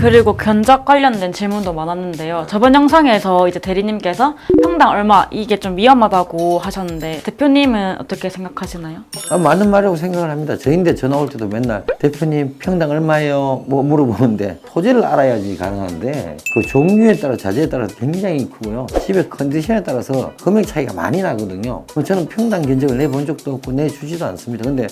그리고 견적 관련된 질문도 많았는데요. 저번 영상에서 이제 대리님께서 평당 얼마 이게 좀 위험하다고 하셨는데 대표님은 어떻게 생각하시나요? 아, 맞는 말이라고 생각을 합니다. 저인데 전화 올 때도 맨날 대표님 평당 얼마예요? 뭐 물어보는데 토지를 알아야지 가능한데 그 종류에 따라 자재에 따라 굉장히 크고요. 집의 컨디션에 따라서 금액 차이가 많이 나거든요. 뭐 저는 평당 견적을 내본 적도 없고 내주지도 않습니다. 근데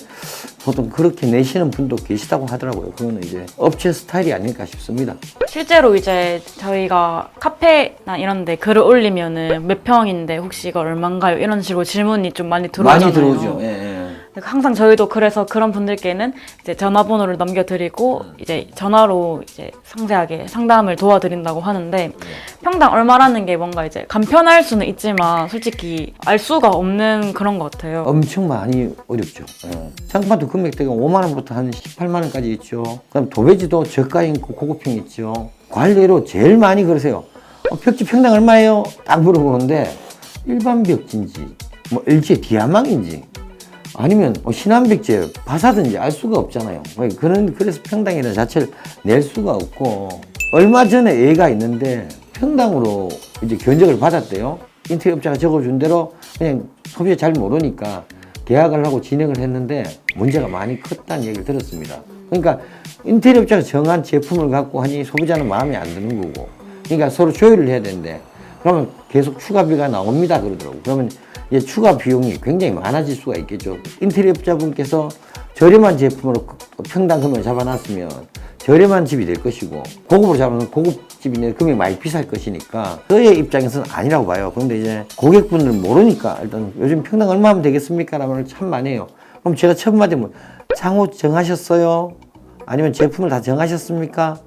보통 그렇게 내시는 분도 계시다고 하더라고요. 그거는 이제 업체 스타일이 아닐까 싶습니다. 실제로 이제 저희가 카페나 이런 데 글을 올리면은 몇 평인데 혹시 이거 얼마인가요? 이런 식으로 질문이 좀 많이 들어오잖아요. 많이 들어오죠. 예, 예. 항상 저희도 그래서 그런 분들께는 이제 전화번호를 넘겨드리고 이제 전화로 이제 상세하게 상담을 도와드린다고 하는데 평당 얼마라는 게 뭔가 이제 간편할 수는 있지만 솔직히 알 수가 없는 그런 것 같아요. 엄청 많이 어렵죠. 예. 장판도 금액대가 5만 원부터 한 18만 원까지 있죠. 그다음 도배지도 저가 있고 고급형 있죠. 관리로 제일 많이 그러세요. 어, 벽지 평당 얼마예요? 딱 물어보는데 일반 벽지인지 뭐 LG 디아망인지 아니면 뭐 신한백제 바사든지 알 수가 없잖아요. 뭐 그런 그래서 평당이라는 자체를 낼 수가 없고 얼마 전에 애가 있는데 평당으로 이제 견적을 받았대요. 인테리어 업자가 적어준 대로 그냥 소비자 잘 모르니까 계약을 하고 진행을 했는데 문제가 많이 컸다는 얘기를 들었습니다. 그러니까 인테리어 업자가 정한 제품을 갖고 하니 소비자는 마음에 안 드는 거고 그러니까 서로 조율을 해야 되는데 그러면 계속 추가비가 나옵니다 그러더라고. 그러면 이제 추가 비용이 굉장히 많아질 수가 있겠죠. 인테리어 업자분께서 저렴한 제품으로 평당 금액을 잡아놨으면 저렴한 집이 될 것이고 고급으로 잡으면 고급 집인데 금액이 많이 비쌀 것이니까 저의 입장에서는 아니라고 봐요. 그런데 이제 고객분들은 모르니까 일단 요즘 평당 얼마 하면 되겠습니까? 라면 참 많이 해요. 그럼 제가 첫 마디 뭐 창호 정하셨어요? 아니면 제품을 다 정하셨습니까?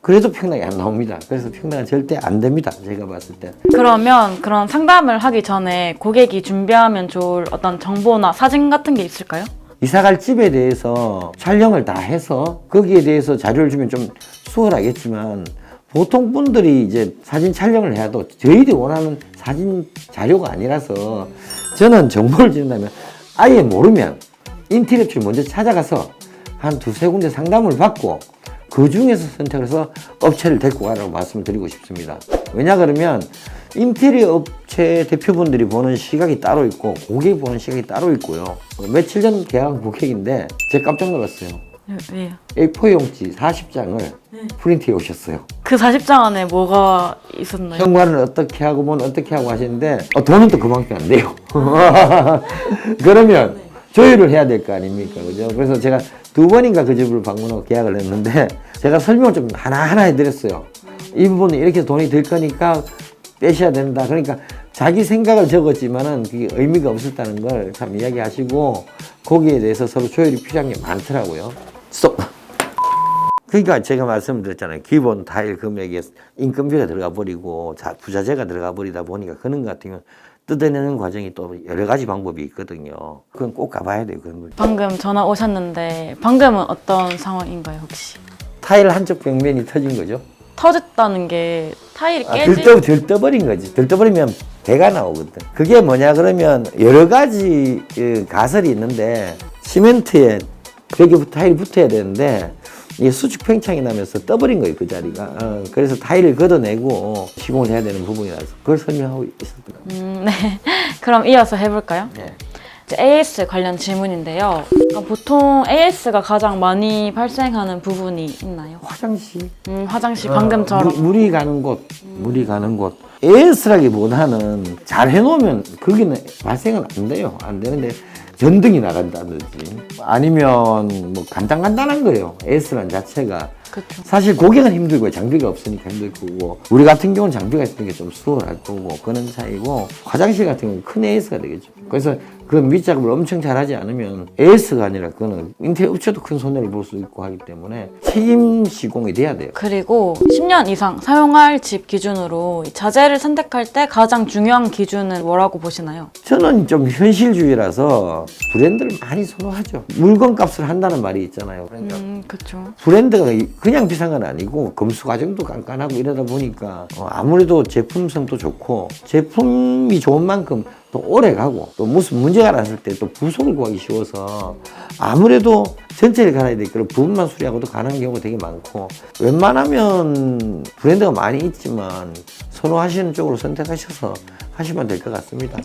그래도 평당이 안 나옵니다. 그래서 평당은 절대 안 됩니다. 제가 봤을 때. 그러면 그런 상담을 하기 전에 고객이 준비하면 좋을 어떤 정보나 사진 같은 게 있을까요? 이사갈 집에 대해서 촬영을 다 해서 거기에 대해서 자료를 주면 좀 수월하겠지만 보통 분들이 이제 사진 촬영을 해도 저희들이 원하는 사진 자료가 아니라서 저는 정보를 드린다면 아예 모르면 인테리어를 먼저 찾아가서 한 두세 군데 상담을 받고 그 중에서 선택을 해서 업체를 데리고 가라고 말씀을 드리고 싶습니다. 왜냐 그러면 인테리어 업체 대표분들이 보는 시각이 따로 있고 고객이 보는 시각이 따로 있고요. 며칠 전 계약한 고객인데 제가 깜짝 놀랐어요. 네, 왜요? A4 용지 40장을 프린트해 오셨어요. 그 40장 안에 뭐가 있었나요? 현관을 어떻게 하고 뭐 어떻게 하고 하시는데 어, 돈은 또 그만큼 안 돼요. 그러면 조율을 해야 될 거 아닙니까, 그죠? 그래서 제가 두 번인가 그 집을 방문하고 계약을 했는데 제가 설명을 좀 하나하나 해드렸어요. 이 부분은 이렇게 돈이 들 거니까 빼셔야 된다. 그러니까 자기 생각을 적었지만은 그게 의미가 없었다는 걸 참 이야기하시고 거기에 대해서 서로 조율이 필요한 게 많더라고요. 스톱. 그러니까 제가 말씀드렸잖아요. 기본 타일 금액에 인건비가 들어가 버리고 자, 부자재가 들어가 버리다 보니까 그런 것 같은 경우는 뜯어내는 과정이 또 여러 가지 방법이 있거든요. 그건 꼭 가봐야 돼요. 그런 걸. 방금 전화 오셨는데 방금은 어떤 상황인가요 혹시? 타일 한쪽 벽면이 터진 거죠. 터졌다는 게 타일이 아, 깨지? 들떠, 들떠버린 거지. 들떠버리면 배가 나오거든. 그게 뭐냐 그러면 여러 가지 그 가설이 있는데 시멘트에 벽에 붙- 타일이 붙어야 되는데 이게 수축 팽창이 나면서 떠버린 거예요 그 자리가. 어, 그래서 타일을 걷어내고 시공을 해야 되는 부분이라서 그걸 설명하고 있었던 거예요. 음, 네. 그럼 이어서 해볼까요? 네. 이제 AS 관련 질문인데요. 그러니까 보통 AS가 가장 많이 발생하는 부분이 있나요? 화장실. 음, 화장실 방금처럼. 어, 물, 물이 가는 곳, 물이 가는 곳. AS라기보다는 잘 해놓으면 거기는 발생은 안 돼요. 안 되는데 전등이 나간다든지 아니면 뭐 간단간단한 거예요. AS라는 자체가. 그렇죠. 사실 고객은 힘들고요. 장비가 없으니까 힘들 거고 우리 같은 경우는 장비가 있으니까 좀 수월할 거고 그런 차이고 화장실 같은 경우는 큰 AS가 되겠죠. 그래서 그 밑작업을 엄청 잘하지 않으면 AS가 아니라 그거는 인테리어 업체도 큰 손해를 볼 수 있고 하기 때문에 책임 시공이 돼야 돼요. 그리고 10년 이상 사용할 집 기준으로 이 자재를 선택할 때 가장 중요한 기준은 뭐라고 보시나요? 저는 좀 현실주의라서 브랜드를 많이 선호하죠. 물건 값을 한다는 말이 있잖아요. 그러니까 음, 그렇죠. 브랜드가 그냥 비싼 건 아니고 검수 과정도 깐깐하고 이러다 보니까 어, 아무래도 제품성도 좋고 제품이 좋은 만큼 또 오래 가고 또 무슨 문제가 났을 때 또 부속을 구하기 쉬워서 아무래도 전체를 갈아야 되니까 그런 부분만 수리하고도 가는 경우가 되게 많고 웬만하면 브랜드가 많이 있지만 선호하시는 쪽으로 선택하셔서 하시면 될 것 같습니다.